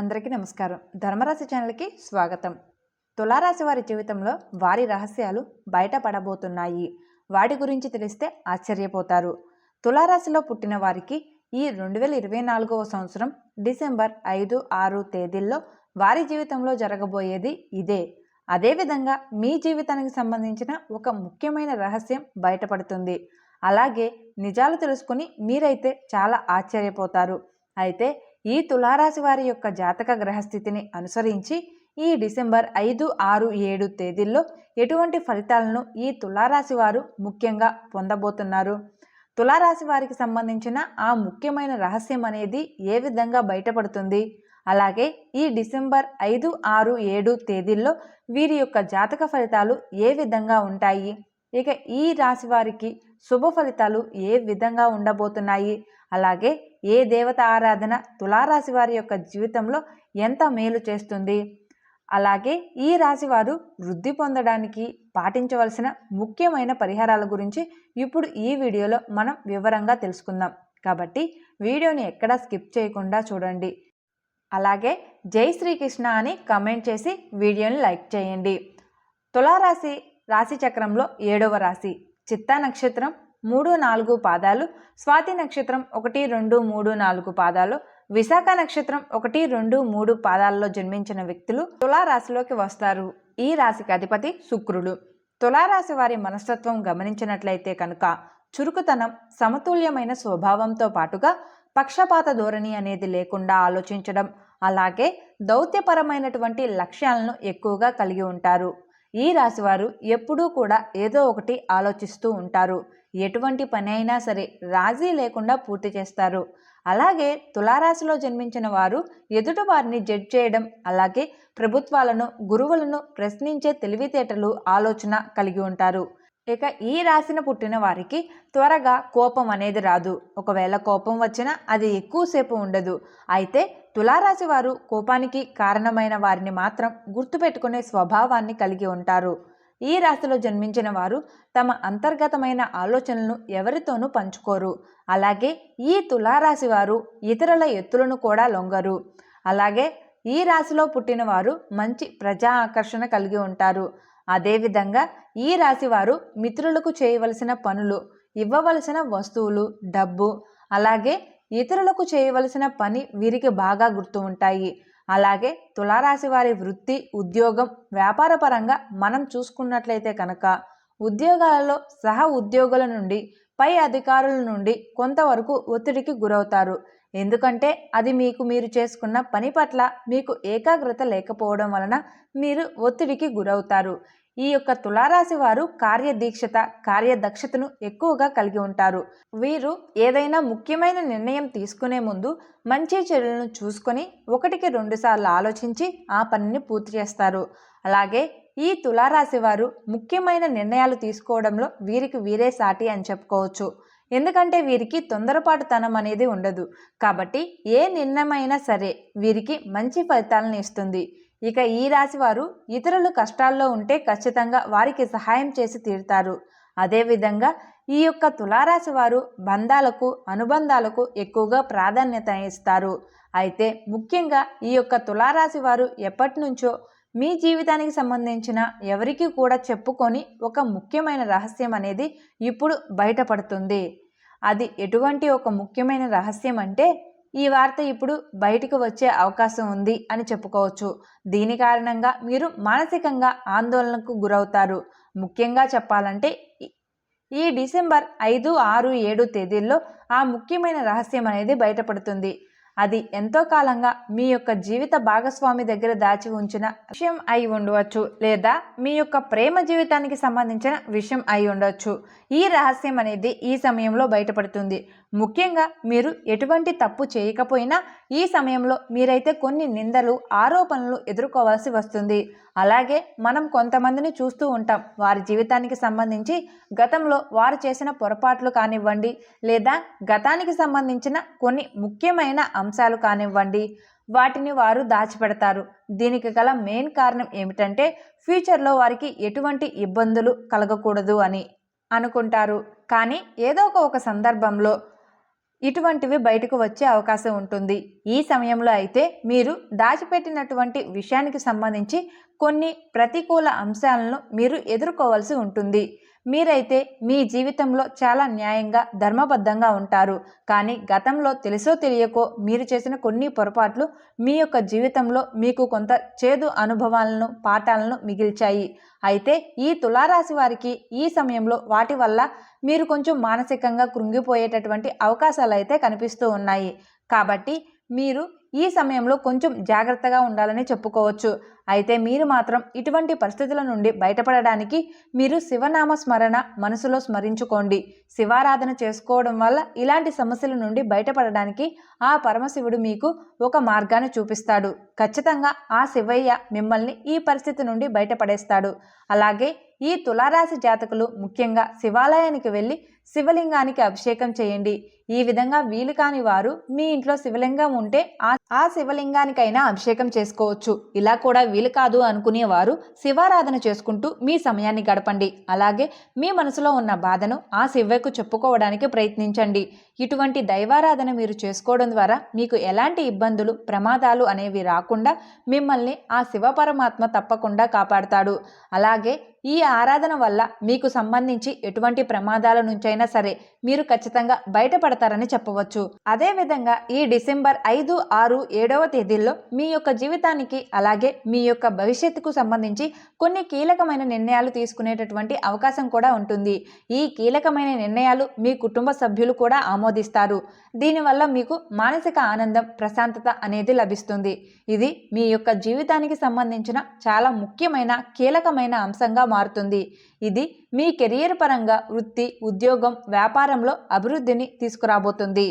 అందరికీ నమస్కారం. ధర్మరాశి ఛానల్కి స్వాగతం. తులారాశి వారి జీవితంలో వారి రహస్యాలు బయటపడబోతున్నాయి. వాటి గురించి తెలిస్తే ఆశ్చర్యపోతారు. తులారాశిలో పుట్టిన వారికి ఈ రెండు వేల ఇరవై నాలుగవ సంవత్సరం డిసెంబర్ ఐదు ఆరు తేదీల్లో వారి జీవితంలో జరగబోయేది ఇదే. అదేవిధంగా మీ జీవితానికి సంబంధించిన ఒక ముఖ్యమైన రహస్యం బయటపడుతుంది. అలాగే నిజాలు తెలుసుకుని మీరైతే చాలా ఆశ్చర్యపోతారు. అయితే ఈ తులారాశి వారి యొక్క జాతక గ్రహస్థితిని అనుసరించి ఈ డిసెంబర్ ఐదు ఆరు ఏడు తేదీల్లో ఎటువంటి ఫలితాలను ఈ తులారాశి వారు ముఖ్యంగా పొందబోతున్నారు? తులారాశి వారికి సంబంధించిన ఆ ముఖ్యమైన రహస్యం అనేది ఏ విధంగా బయటపడుతుంది? అలాగే ఈ డిసెంబర్ ఐదు ఆరు ఏడు తేదీల్లో వీరి యొక్క జాతక ఫలితాలు ఏ విధంగా ఉంటాయి? ఇక ఈ రాశి వారికి శుభ ఫలితాలు ఏ విధంగా ఉండబోతున్నాయి? అలాగే ఏ దేవత ఆరాధన తులారాశి వారి యొక్క జీవితంలో ఎంత మేలు చేస్తుంది? అలాగే ఈ రాశివారు వృద్ధి పొందడానికి పాటించవలసిన ముఖ్యమైన పరిహారాల గురించి ఇప్పుడు ఈ వీడియోలో మనం వివరంగా తెలుసుకుందాం. కాబట్టి వీడియోని ఎక్కడా స్కిప్ చేయకుండా చూడండి. అలాగే జై శ్రీకృష్ణ అని కమెంట్ చేసి వీడియోని లైక్ చేయండి. తులారాశి రాశి చక్రంలో ఏడవ రాశి. చిత్తా నక్షత్రం మూడు నాలుగు పాదాలు స్వాతి నక్షత్రం ఒకటి రెండు మూడు నాలుగు పాదాలు విశాఖ నక్షత్రం ఒకటి రెండు మూడు పాదాల్లో జన్మించిన వ్యక్తులు తులారాశిలోకి వస్తారు. ఈ రాశికి అధిపతి శుక్రుడు. తులారాశి వారి మనస్తత్వం గమనించినట్లయితే కనుక చురుకుతనం సమతుల్యమైన స్వభావంతో పాటుగా పక్షపాత ధోరణి అనేది లేకుండా ఆలోచించడం అలాగే దౌత్యపరమైనటువంటి లక్ష్యాలను ఎక్కువగా కలిగి ఉంటారు. ఈ రాశివారు ఎప్పుడూ కూడా ఏదో ఒకటి ఆలోచిస్తూ ఉంటారు. ఎటువంటి పని అయినా సరే రాజీ లేకుండా పూర్తి చేస్తారు. అలాగే తులారాశిలో జన్మించిన వారు ఎదుటి వారిని జడ్జ్ చేయడం అలాగే ప్రభుత్వాలను గురువులను ప్రశ్నించే తెలివితేటలు ఆలోచన కలిగి ఉంటారు. ఇక ఈ రాశిన పుట్టిన వారికి త్వరగా కోపం అనేది రాదు. ఒకవేళ కోపం వచ్చినా అది ఎక్కువసేపు ఉండదు. అయితే తులారాశి వారు కోపానికి కారణమైన వారిని మాత్రం గుర్తుపెట్టుకునే స్వభావాన్ని కలిగి ఉంటారు. ఈ రాశిలో జన్మించిన వారు తమ అంతర్గతమైన ఆలోచనలను ఎవరితోనూ పంచుకోరు. అలాగే ఈ తులారాశి వారు ఇతరుల ఎత్తులను కూడా లొంగరు. అలాగే ఈ రాశిలో పుట్టిన వారు మంచి ప్రజా ఆకర్షణ కలిగి ఉంటారు. అదేవిధంగా ఈ రాశి వారు మిత్రులకు చేయవలసిన పనులు ఇవ్వవలసిన వస్తువులు డబ్బు అలాగే ఇతరులకు చేయవలసిన పని వీరికి బాగా గుర్తు ఉంటాయి. అలాగే తులారాశి వారి వృత్తి ఉద్యోగం వ్యాపారపరంగా మనం చూసుకున్నట్లయితే కనుక ఉద్యోగాలలో సహ ఉద్యోగుల నుండి పై అధికారుల నుండి కొంతవరకు ఒత్తిడికి గురవుతారు. ఎందుకంటే అది మీకు మీరు చేసుకున్న పని పట్ల మీకు ఏకాగ్రత లేకపోవడం వలన మీరు ఒత్తిడికి గురవుతారు. ఈ యొక్క తులారాశి వారు కార్యదీక్షత కార్యదక్షతను ఎక్కువగా కలిగి ఉంటారు. వీరు ఏదైనా ముఖ్యమైన నిర్ణయం తీసుకునే ముందు మంచి చెడులను చూసుకొని ఒకటికి రెండుసార్లు ఆలోచించి ఆ పనిని పూర్తి చేస్తారు. అలాగే ఈ తులారాశి వారు ముఖ్యమైన నిర్ణయాలు తీసుకోవడంలో వీరికి వీరే సాటి అని చెప్పుకోవచ్చు. ఎందుకంటే వీరికి తొందరపాటుతనం అనేది ఉండదు. కాబట్టి ఏ నిర్ణయమైనా సరే వీరికి మంచి ఫలితాలను ఇస్తుంది. ఇక ఈ రాశి వారు ఇతరులు కష్టాల్లో ఉంటే ఖచ్చితంగా వారికి సహాయం చేసి తీరుతారు. అదేవిధంగా ఈ యొక్క తులారాశి వారు బంధాలకు అనుబంధాలకు ఎక్కువగా ప్రాధాన్యత ఇస్తారు. అయితే ముఖ్యంగా ఈ యొక్క తులారాశి వారు ఎప్పటి నుంచో మీ జీవితానికి సంబంధించిన ఎవరికి కూడా చెప్పుకొని ఒక ముఖ్యమైన రహస్యం అనేది ఇప్పుడు బయటపడుతుంది. అది ఎటువంటి ఒక ముఖ్యమైన రహస్యం అంటే ఈ వార్త ఇప్పుడు బయటకు వచ్చే అవకాశం ఉంది అని చెప్పుకోవచ్చు. దీని కారణంగా మీరు మానసికంగా ఆందోళనకు గురవుతారు. ముఖ్యంగా చెప్పాలంటే ఈ డిసెంబర్ ఐదు ఆరు ఏడు తేదీల్లో ఆ ముఖ్యమైన రహస్యం అనేది బయటపడుతుంది. అది ఎంతో కాలంగా మీ యొక్క జీవిత భాగస్వామి దగ్గర దాచి ఉంచిన విషయం అయి ఉండవచ్చు లేదా మీ యొక్క ప్రేమ జీవితానికి సంబంధించిన విషయం అయి ఉండవచ్చు. ఈ రహస్యం అనేది ఈ సమయంలో బయటపడుతుంది. ముఖ్యంగా మీరు ఎటువంటి తప్పు చేయకపోయినా ఈ సమయంలో మీరైతే కొన్ని నిందలు ఆరోపణలు ఎదుర్కోవాల్సి వస్తుంది. అలాగే మనం కొంతమందిని చూస్తూ ఉంటాం. వారి జీవితానికి సంబంధించి గతంలో వారు చేసిన పొరపాట్లు కానివ్వండి లేదా గతానికి సంబంధించిన కొన్ని ముఖ్యమైన అంశాలు కానివ్వండి వాటిని వారు దాచిపెడతారు. దీనికి గల మెయిన్ కారణం ఏమిటంటే ఫ్యూచర్లో వారికి ఎటువంటి ఇబ్బందులు కలగకూడదు అని అనుకుంటారు. కానీ ఏదో ఒక సందర్భంలో ఇటువంటివి బయటకు వచ్చే అవకాశం ఉంటుంది. ఈ సమయంలో అయితే మీరు దాచిపెట్టినటువంటి విషయానికి సంబంధించి కొన్ని ప్రతికూల అంశాలను మీరు ఎదుర్కోవాల్సి ఉంటుంది. మీరైతే మీ జీవితంలో చాలా న్యాయంగా ధర్మబద్ధంగా ఉంటారు. కానీ గతంలో తెలుసో తెలియకో మీరు చేసిన కొన్ని పొరపాట్లు మీ యొక్క జీవితంలో మీకు కొంత చేదు అనుభవాలను పాఠాలను మిగిల్చాయి. అయితే ఈ తులారాశి వారికి ఈ సమయంలో వాటి వల్ల మీరు కొంచెం మానసికంగా కృంగిపోయేటటువంటి అవకాశాలు అయితే కనిపిస్తూ ఉన్నాయి. కాబట్టి మీరు ఈ సమయంలో కొంచెం జాగ్రత్తగా ఉండాలని చెప్పుకోవచ్చు. అయితే మీరు మాత్రం ఇటువంటి పరిస్థితుల నుండి బయటపడడానికి మీరు శివనామ స్మరణ మనసులో స్మరించుకోండి. శివారాధన చేసుకోవడం వల్ల ఇలాంటి సమస్యల నుండి బయటపడడానికి ఆ పరమశివుడు మీకు ఒక మార్గాన్ని చూపిస్తాడు. ఖచ్చితంగా ఆ శివయ్య మిమ్మల్ని ఈ పరిస్థితి నుండి బయటపడేస్తాడు. అలాగే ఈ తులారాశి జాతకులు ముఖ్యంగా శివాలయానికి వెళ్ళి శివలింగానికి అభిషేకం చేయండి. ఈ విధంగా వీలు కాని వారు మీ ఇంట్లో శివలింగం ఉంటే ఆ ఆ శివలింగానికైనా అభిషేకం చేసుకోవచ్చు. ఇలా కూడా వీలు కాదు అనుకునేవారు శివారాధన చేసుకుంటూ మీ సమయాన్ని గడపండి. అలాగే మీ మనసులో ఉన్న బాధను ఆ శివకు చెప్పుకోవడానికి ప్రయత్నించండి. ఇటువంటి దైవారాధన మీరు చేసుకోవడం ద్వారా మీకు ఎలాంటి ఇబ్బందులు ప్రమాదాలు అనేవి రాకుండా మిమ్మల్ని ఆ శివ పరమాత్మ తప్పకుండా కాపాడుతాడు. అలాగే ఈ ఆరాధన వల్ల మీకు సంబంధించి ఎటువంటి ప్రమాదాల నుంచైనా సరే మీరు ఖచ్చితంగా బయటపడతారు. పడతారని చెప్పవచ్చు. అదేవిధంగా ఈ డిసెంబర్ ఐదు ఆరు ఏడవ తేదీల్లో మీ యొక్క జీవితానికి అలాగే మీ యొక్క భవిష్యత్తుకు సంబంధించి కొన్ని కీలకమైన నిర్ణయాలు తీసుకునేటటువంటి అవకాశం కూడా ఉంటుంది. ఈ కీలకమైన నిర్ణయాలు మీ కుటుంబ సభ్యులు కూడా ఆమోదిస్తారు. దీనివల్ల మీకు మానసిక ఆనందం ప్రశాంతత అనేది లభిస్తుంది. ఇది మీ యొక్క జీవితానికి సంబంధించిన చాలా ముఖ్యమైన కీలకమైన అంశంగా మారుతుంది. ఇది మీ కెరియర్ పరంగా వృత్తి ఉద్యోగం వ్యాపారంలో అభివృద్ధిని తీసుకురాబోతుంది.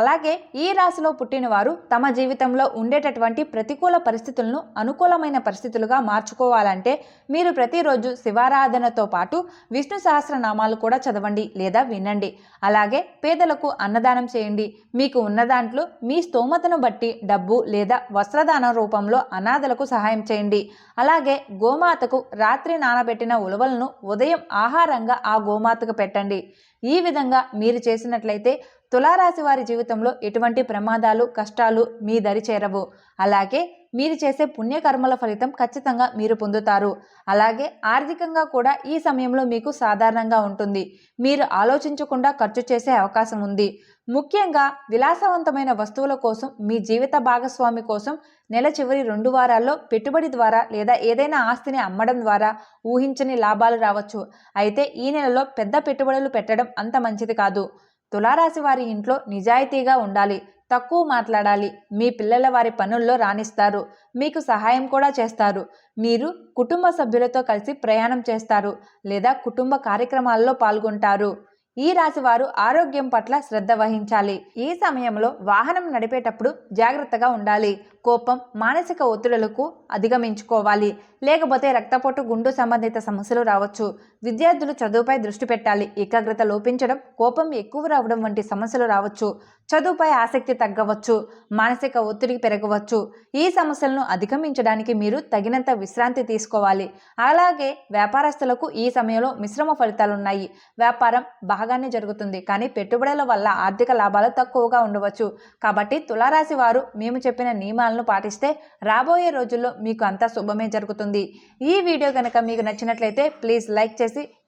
అలాగే ఈ రాశిలో పుట్టిన వారు తమ జీవితంలో ఉండేటటువంటి ప్రతికూల పరిస్థితులను అనుకూలమైన పరిస్థితులుగా మార్చుకోవాలంటే మీరు ప్రతిరోజు శివారాధనతో పాటు విష్ణు సహస్రనామాలు కూడా చదవండి లేదా వినండి. అలాగే పేదలకు అన్నదానం చేయండి. మీకు ఉన్న దాంట్లో మీ స్తోమతను బట్టి డబ్బు లేదా వస్త్రదానం రూపంలో అనాథలకు సహాయం చేయండి. అలాగే గోమాతకు రాత్రి నానబెట్టిన ఉలవలను ఉదయం ఆహారంగా ఆ గోమాతకు పెట్టండి. ఈ విధంగా మీరు చేసినట్లయితే తులారాశి వారి జీవితంలో ఎటువంటి ప్రమాదాలు కష్టాలు మీ దరి చేరవు. అలాగే మీరు చేసే పుణ్యకర్మల ఫలితం ఖచ్చితంగా మీరు పొందుతారు. అలాగే ఆర్థికంగా కూడా ఈ సమయంలో మీకు సాధారణంగా ఉంటుంది. మీరు ఆలోచించకుండా ఖర్చు చేసే అవకాశం ఉంది. ముఖ్యంగా విలాసవంతమైన వస్తువుల కోసం మీ జీవిత భాగస్వామి కోసం నెల చివరి రెండు వారాల్లో పెట్టుబడి ద్వారా లేదా ఏదైనా ఆస్తిని అమ్మడం ద్వారా ఊహించని లాభాలు రావచ్చు. అయితే ఈ నెలలో పెద్ద పెట్టుబడులు పెట్టడం అంత మంచిది కాదు. తులారాశి వారి ఇంట్లో నిజాయితీగా ఉండాలి తక్కువ మాట్లాడాలి మీ పిల్లల వారి పనుల్లో రాణిస్తారు మీకు సహాయం కూడా చేస్తారు మీరు కుటుంబ సభ్యులతో కలిసి ప్రయాణం చేస్తారు లేదా కుటుంబ కార్యక్రమాల్లో పాల్గొంటారు. ఈ రాశి వారు ఆరోగ్యం పట్ల శ్రద్ధ వహించాలి. ఈ సమయంలో వాహనం నడిపేటప్పుడు జాగ్రత్తగా ఉండాలి. కోపం మానసిక ఒత్తిడులకు అధిగమించుకోవాలి. లేకపోతే రక్తపోటు గుండు సంబంధిత సమస్యలు రావచ్చు. విద్యార్థులు చదువుపై దృష్టి పెట్టాలి. ఏకాగ్రత లోపించడం కోపం ఎక్కువ రావడం వంటి సమస్యలు రావచ్చు. చదువుపై ఆసక్తి తగ్గవచ్చు మానసిక ఒత్తిడి పెరగవచ్చు. ఈ సమస్యలను అధిగమించడానికి మీరు తగినంత విశ్రాంతి తీసుకోవాలి. అలాగే వ్యాపారస్తులకు ఈ సమయంలో మిశ్రమ ఫలితాలు ఉన్నాయి వ్యాపారం బాగానే జరుగుతుంది కానీ పెట్టుబడుల వల్ల ఆర్థిక లాభాలు తక్కువగా ఉండవచ్చు. కాబట్టి తులారాశి వారు మేము చెప్పిన నియమాలను పాటిస్తే రాబోయే రోజుల్లో మీకు అంతా శుభమే జరుగుతుంది. ఈ వీడియో కనుక మీకు నచ్చినట్లయితే ప్లీజ్ లైక్ చేసి